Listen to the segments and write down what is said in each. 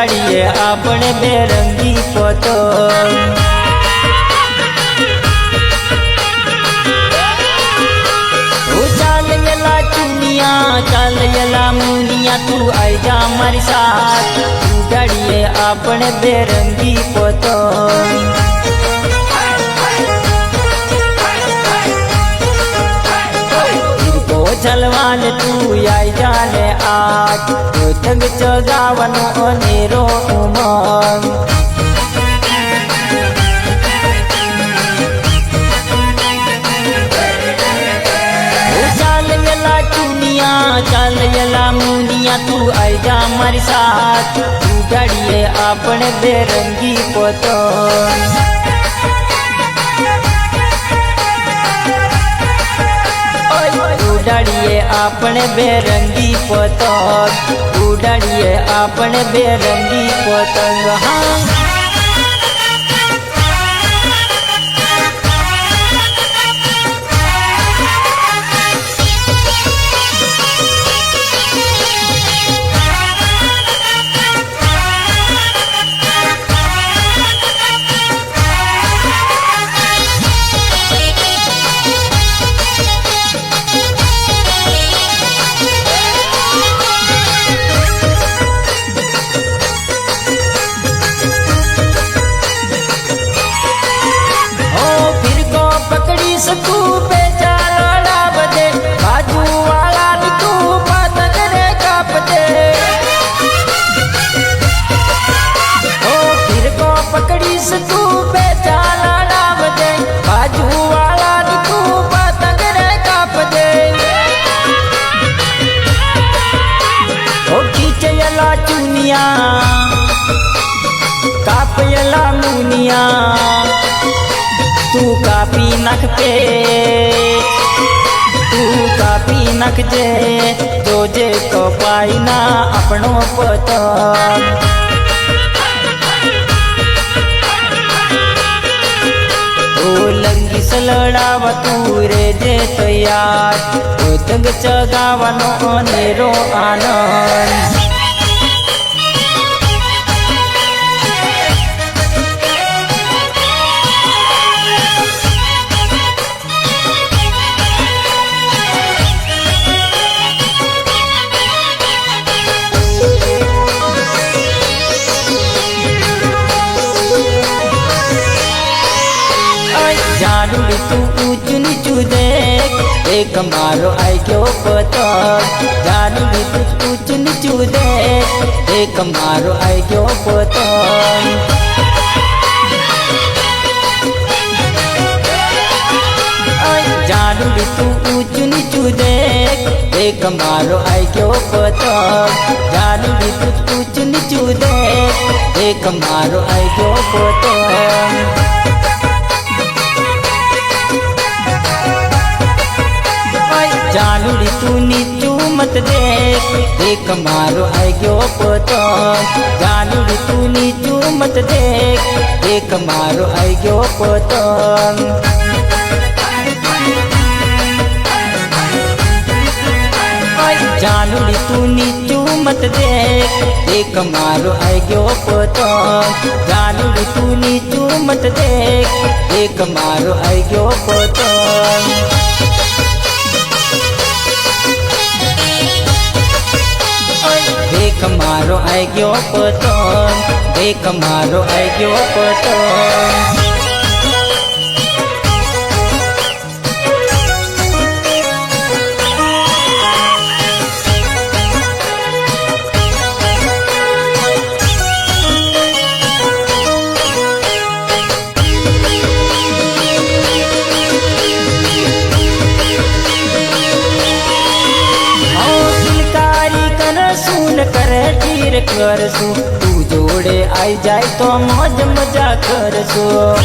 ઉડાડીએ આપણે બેરંગી પતંગ ઓ ચાલ યલા ચુનિયા ચાલ યલા મુનિયા તું આઈ જા મારી સાથ. ઉડાડીએ આપણે બેરંગી પતંગ જલવાન તું આઈ જાને આજ પતંગ ચગાવવાનો અનેરો ઉમંગ ઓ ચાલ યલા ચુનિયા ચાલ યલા મુનિયા તું આઈ જા મારી સાથ ઉડાડીએ આપણે બેરંગી પતંગ ઉડાડીએ આપણે બેરંગી પતંગ. ઉડાડીએ આપણે બેરંગી પતંગ. હા. કાપયલા મુનિયા તું કાપી નાખતે તું કાપી નાખજે જોજે કપાઈ ના આપણો પતંગ ઓ લંગી સલડાવા તું રે જે તૈયાર પતંગ ચગાવવાનો અનેરો આનંદ જાડુડી તું ઊંચું નીચું દેખ. એક મારો ગયો પતંગ જાડુડી તું ઊંચું નીચું દેખ. એક મારો ગયો પતંગ જાડુડી તું ઊંચું નીચું દેખ. એક મારો ગયો પતંગ જાડુડી તું ઊંચું નીચું દેખ. એક મારો ગયો પતંગ જાનુડી તું નીચું મત દેખ. એક મારો ગયો પતંગ જાનુડી તું નીચું મત દેખ. એક મારો ગયો પતંગ જાનુડી તું નીચું મત દેખ. એક મારો ગયો પતંગ જાનુડી તું નીચું મત દેખ. એક મારો ગયો પતંગ મારો આઈ ગયો પતંગ. એક મારો આઈ ગયો પતંગ. કરશું? તું જોડે આઈ જાય તો મોજ મજા કરશું.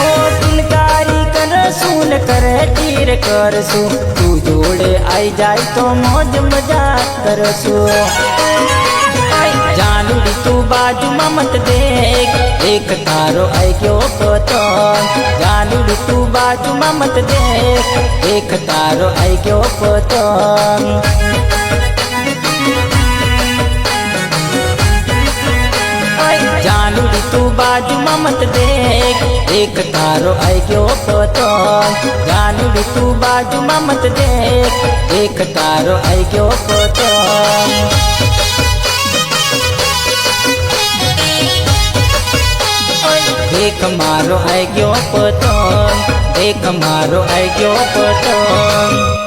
ઓ ફુલકારી કરશું ને કરે તીર કરશું. તું જોડે આઈ જાય તો મોજ મજા કરશું. જાનુડી તું બાજુમાં મત દેખ. એક તારો આઈ ગયો પતંગ. જાનુડી તું બાજુમાં મત દેખ. એક તારો આઈ ગયો પતંગ જાનું તું બાજુમાં મત દેખ એક તારો આઈ ગયો પતંગ જાનું તું બાજુમાં મત દેખ એક તારો આઈ ગયો પતંગ દેખ મારો આઈ ગયો પતંગ દેખ મારો આઈ ગયો પતંગ